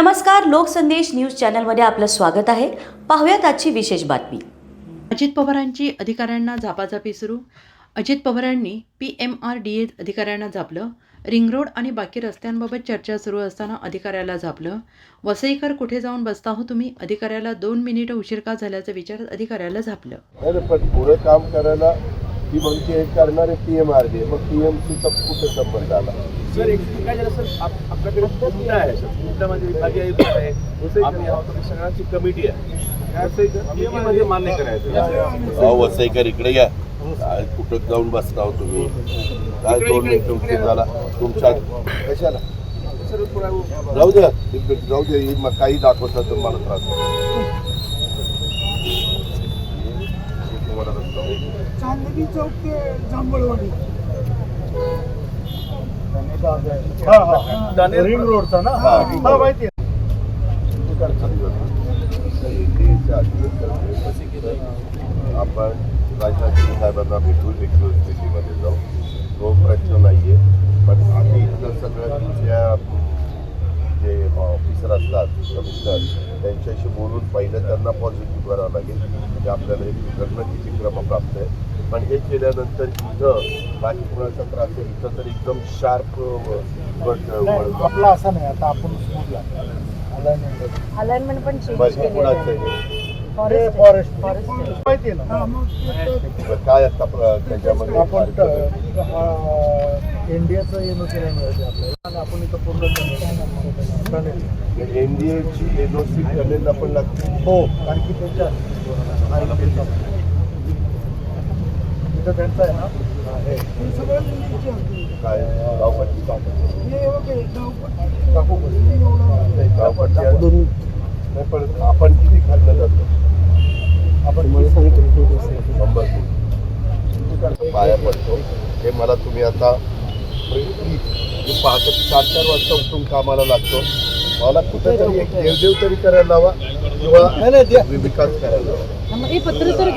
नमस्कार लोकसंदेश न्यूज चॅनलमध्ये आपलं स्वागत आहे. पाहुयात आजची विशेष बातमी. अजित पवारांची अधिकाऱ्यांना झापाझापी सुरू. अजित पवारांनी P M R D A अधिकाऱ्यांना झापलं. रिंग रोड आणि बाकी रस्त्यांबाबत चर्चा सुरू असताना अधिकाऱ्याला झापलं. वसईकर कुठे जाऊन बसता हो तुम्ही? अधिकाऱ्याला दोन मिनिटं उशीर का झाल्याचं विचार अधिकाऱ्याला झापलं. पुढे काम करायला ती म्हणजे हे करणारे पी एम आर डी मग पी एम सीचा कुठे संबंध आला सर एक काय झालं सर आप- आपल्याकडे मुद्दा आहे सर मुद्द्यामध्ये विभागीय आयुक्त आहे आपली आपली सगळ्यांची कमिटी आहे मध्ये मान्य करायचं अहो वसईकर इकडे या काय जाऊन बसता हो तुम्ही काय दोन मिनिटं उशीर झाला तुमच्या कशाला जाऊ द्या जाऊ द्या ही मग काही दाखवता तर त्रास. चांदणी चौक ते जांभळवाडी. रिंग रोडचा ना? हा, रिंग रोड. माहिती आपण राजनाथ सिंग साहेबांना भेटून एक दिवस जाऊ. तो प्रश्न नाही आहे कमिशनर त्यांच्याशी बोलून पहिलं त्यांना पॉझिटिव्ह करावं लागेल. म्हणजे आपल्याला हे बिघडणं किती क्रमप्राप्त आहे. पण हे केल्यानंतर इथं बाकी कुणाचा त्रास आहे इथं तर एकदम शार्प आपला असा नाही आता आपण स्मूथला अलाइनमेंट पण कुणाचं आहे? फॉरेस्ट माहिती आहे ना? काय आता प्र- त्याच्यामध्ये आपण इंडियाचं येणं केलं मिळते आपल्याला. आणि आपण इथं पूर्ण एनडीएची एनओसी टनेलला पण लागते. हो कारण की त्यांच्या इथं त्यांचं आहे ना? हे. काय बोलले. गावपट्टी अजून नाही पण आपण किती खाल्लं जातो? आपण शंभर. पाया पडतो. हे मला तुम्ही आता मी पाहतो की चार चार वाजता उठून कामाला लागतो. मला कुठेतरी एक देवदेव तरी करायला लावा किंवा विकास करायला लावा. हे पत्र तर